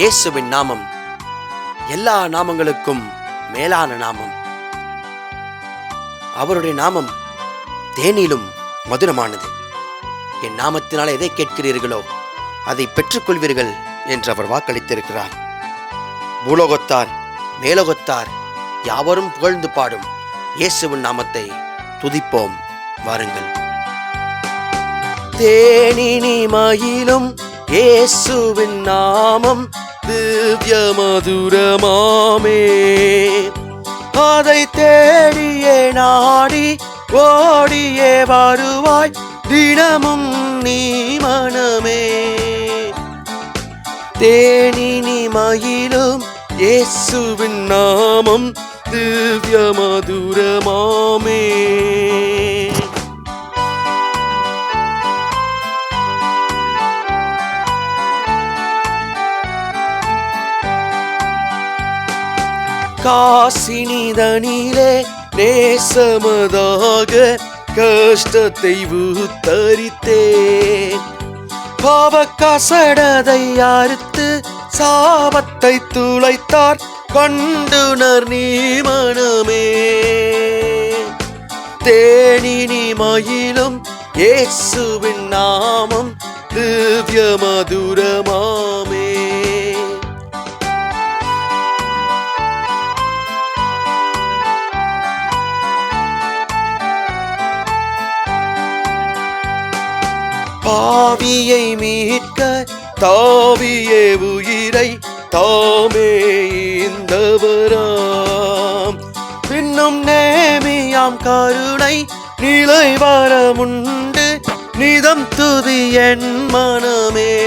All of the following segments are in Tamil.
இயேசுவின் நாமம். எல்லா நாமங்களுக்கும் மேலான நாமம். அவருடைய நாமம் தேனிலும் மதுரமானது. என் நாமத்தினால் எதை கேட்கிறீர்களோ அதை பெற்றுக்கொள்வீர்கள் என்று அவர் வாக்களித்திருக்கிறார். பூலோகத்தார் மேலோகத்தார் யாவரும் புகழ்ந்து பாடும் இயேசுவின் நாமத்தை துதிப்போம். வாருங்கள். தேனினி மயிலும் இயேசுவின் நாமம். திவ்ய மதுரமாமே. அதை தேடியே நாடி ஓடியே வருவாய் தினமும் நீ மனமே. தேனினி மயிலும் இயேசுவின் நாமம் திவ்ய மதுரமாமே. காசினிதனிலே நேசமதாக கஷ்டத்தை ஊத்தரித்தேன் பாவ கசடதை அறுத்து சாபத்தை துளைத்தார் கண்டுணர் நீ மனமே. தேனினி மயிலும் இயேசுவின் நாமம் திவ்ய மதுரமாமே. பாவியை மீட்க தாவியே உயிரை தாமே இந்தவராம். பின்னும் நேமியாம் கருணை நிலை வரமுண்டு நிதம் துதி என் மனமே.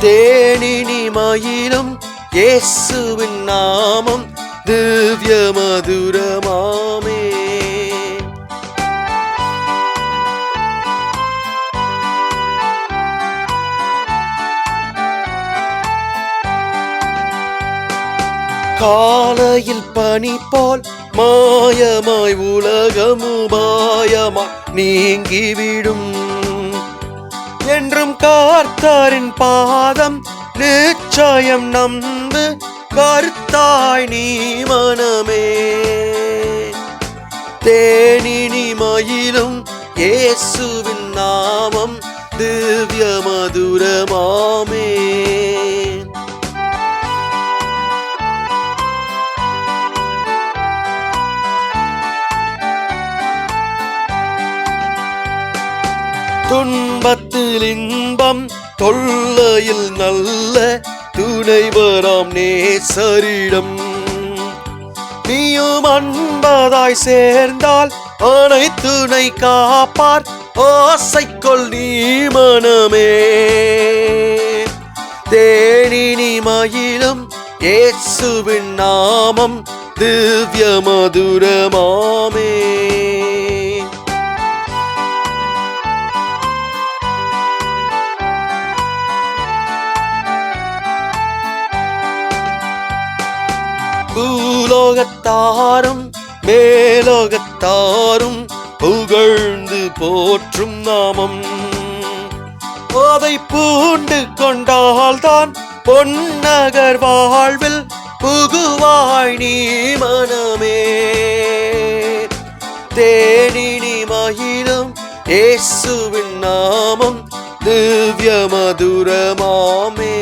தேனினி மயிலும் இயேசுவின் நாமம் திவ்ய மதுரம் காலையில் பனி போல் மாயமாய் உலகம் உலகமுபாயமாய் நீங்கிவிடும். என்றும் கார்த்தாரின் பாதம் நிச்சயம் நம்பு. கருத்தாய் நீ மனமே. தேனினி மயிலும் இயேசுவின் நாமம். திவ்ய மதுரமாமே. துன்பத்தில் இன்பம் தொல்லையில் நல்ல துணைவராம் நேசரிடம். நீயும் அன்பதாய் சேர்ந்தால் அனை துணை காப்பார். ஆசைக்கொள் நீ மனமே. தேனினி மயிலும் ஏசுவின் நாமம் திவ்ய மதுரமாமே. பூலோகத்தாரும் மேலோகத்தாரும் புகழ்ந்து போற்றும் நாமம். போதை பூண்டு கொண்டால்தான் பொன்னகர் வாழ்வில் புகுவாய் நீ மனமே. தேனினி மகிழும் இயேசுவின் நாமம் திவ்ய மதுரமாமே.